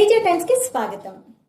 Teja times కి స్వాగతం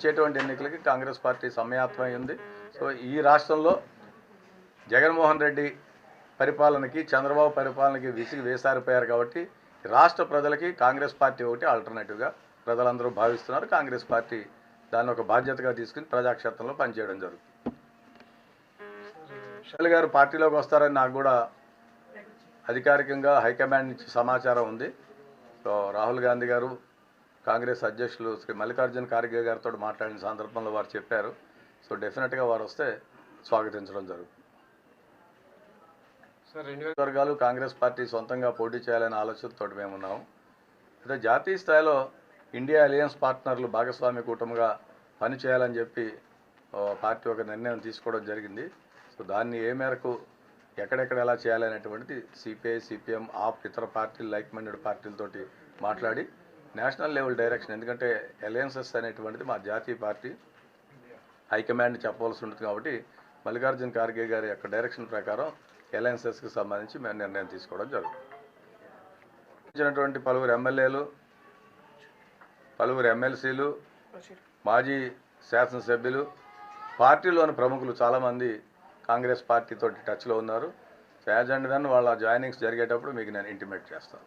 వచ్చేటువంటి ఎన్నికలకి కాంగ్రెస్ పార్టీ సమయాత్మై ఉంది. సో ఈ రాష్ట్రంలో జగన్మోహన్ రెడ్డి పరిపాలనకి చంద్రబాబు పరిపాలనకి విసిగి వేసారిపోయారు కాబట్టి రాష్ట్ర ప్రజలకి కాంగ్రెస్ పార్టీ ఒకటి ఆల్టర్నేటివ్గా ప్రజలందరూ భావిస్తున్నారు. కాంగ్రెస్ పార్టీ దాన్ని ఒక బాధ్యతగా తీసుకుని ప్రజాక్షేత్రంలో పనిచేయడం జరుగుతుంది. షల్ గారు పార్టీలోకి వస్తారని నాకు కూడా అధికారికంగా హైకమాండ్ నుంచి సమాచారం ఉంది. సో రాహుల్ గాంధీ గారు కాంగ్రెస్ అధ్యక్షులు శ్రీ మల్లికార్జున ఖార్గే గారితో మాట్లాడిన సందర్భంలో వారు చెప్పారు. సో డెఫినెట్గా వారు వస్తే స్వాగతించడం జరుగుతుంది. సార్ రెండు వర్గాలు కాంగ్రెస్ పార్టీ సొంతంగా పోటీ చేయాలనే ఆలోచనతో మేము ఉన్నాము అయితే జాతీయ స్థాయిలో ఇండియా అలయన్స్ పార్ట్నర్లు భాగస్వామ్య కూటమిగా పనిచేయాలని చెప్పి పార్టీ ఒక నిర్ణయం తీసుకోవడం జరిగింది. సో దాన్ని ఏ మేరకు ఎక్కడెక్కడ ఎలా చేయాలనేటువంటిది సిపిఐ సిపిఎం ఆప్ ఇతర పార్టీలు లైక్ మైండెడ్ పార్టీలతోటి మాట్లాడి నేషనల్ లెవెల్ డైరెక్షన్ ఎందుకంటే అలయన్సెస్ అనేటువంటిది మా జాతీయ పార్టీ హైకమాండ్ చెప్పవలసి ఉంటుంది కాబట్టి మల్లికార్జున ఖార్గే గారి యొక్క డైరెక్షన్ ప్రకారం అలయన్సెస్కి సంబంధించి మేము నిర్ణయం తీసుకోవడం జరుగుతుంది. పలువురు ఎమ్మెల్యేలు పలువురు ఎమ్మెల్సీలు మాజీ శాసనసభ్యులు పార్టీలోని ప్రముఖులు చాలామంది కాంగ్రెస్ పార్టీతో టచ్లో ఉన్నారు. యాజ్ అండ్ దెన్ వాళ్ళ జాయినింగ్స్ జరిగేటప్పుడు మీకు నేను ఇంటిమేట్ చేస్తాను.